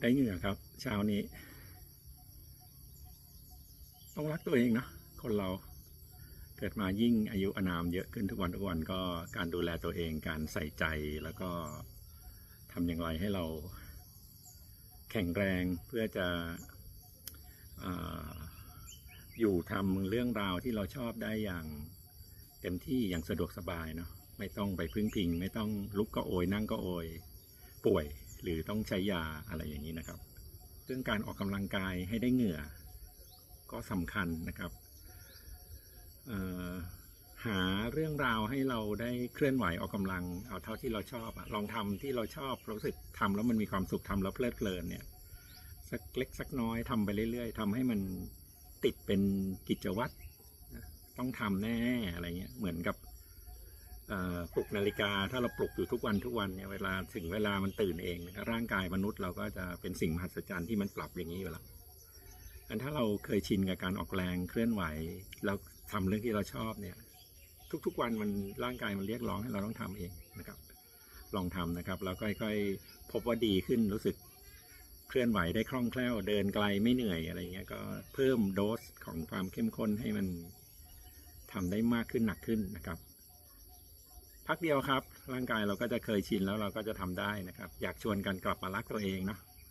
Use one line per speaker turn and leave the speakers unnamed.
ได้เหงื่อครับ เช้านี้ ต้องรักตัวเองเนอะคนเราเกิดมายิ่งอายุอานามเยอะขึ้นทุกวันทุกวันก็การดูแลตัวเองการใส่ใจแล้วก็ทำอย่างไรให้เราแข็งแรงเพื่อจะออยู่ทำเรื่องราวที่เราชอบได้อย่างเต็มที่อย่างสะดวกสบายเนาะไม่ต้องไปพึ่งพิง ไม่ต้องลุกก็โอย นั่งก็โอย ป่วย หรือต้องใช้ยาอะไรอย่างนี้นะครับ เรื่องการออกกำลังกายให้ได้เหงื่อ ก็สำคัญนะครับหาเรื่องราวให้เราได้เคลื่อนไหวออกกำลังเอาเท่าที่เราชอบลองทำที่เราชอบรู้สึกทำแล้วมันมีความสุขทำแล้วเพลิดเพลินเนี่ยสักเล็กสักน้อยทำไปเรื่อย ๆทำให้มันติดเป็นกิจวัตรต้องทำแน่ๆอะไรเงี้ยเหมือนกับ ปลุกนาฬิกา ถ้าเราปลุกอยู่ทุกวันทุกวันเนี่ยเวลาถึงเวลามันตื่นเองร่างกายมนุษย์เราก็จะเป็นสิ่งมหัศจรรย์ที่มันปรับอย่างนี้อยู่แล้วอันถ้าเราเคยชินกับการออกแรงเคลื่อนไหวแล้วทำเรื่องที่เราชอบเนี่ย ทุกๆวันมันร่างกายมันเรียกร้องให้เราต้องทำเองนะครับ ลองทำนะครับแล้วค่อยๆพบว่าดีขึ้นรู้สึกเคลื่อนไหวได้คล่องแคล่วเดินไกลไม่เหนื่อยอะไรเงี้ยก็เพิ่มโดสของความเข้มข้นให้มันทำได้มากขึ้นหนักขึ้นนะครับ พักเดียวครับ ร่างกายเราก็จะเคยชินแล้วเราก็จะทำได้นะครับ อยากชวนกันกลับมารักตัวเองเนาะ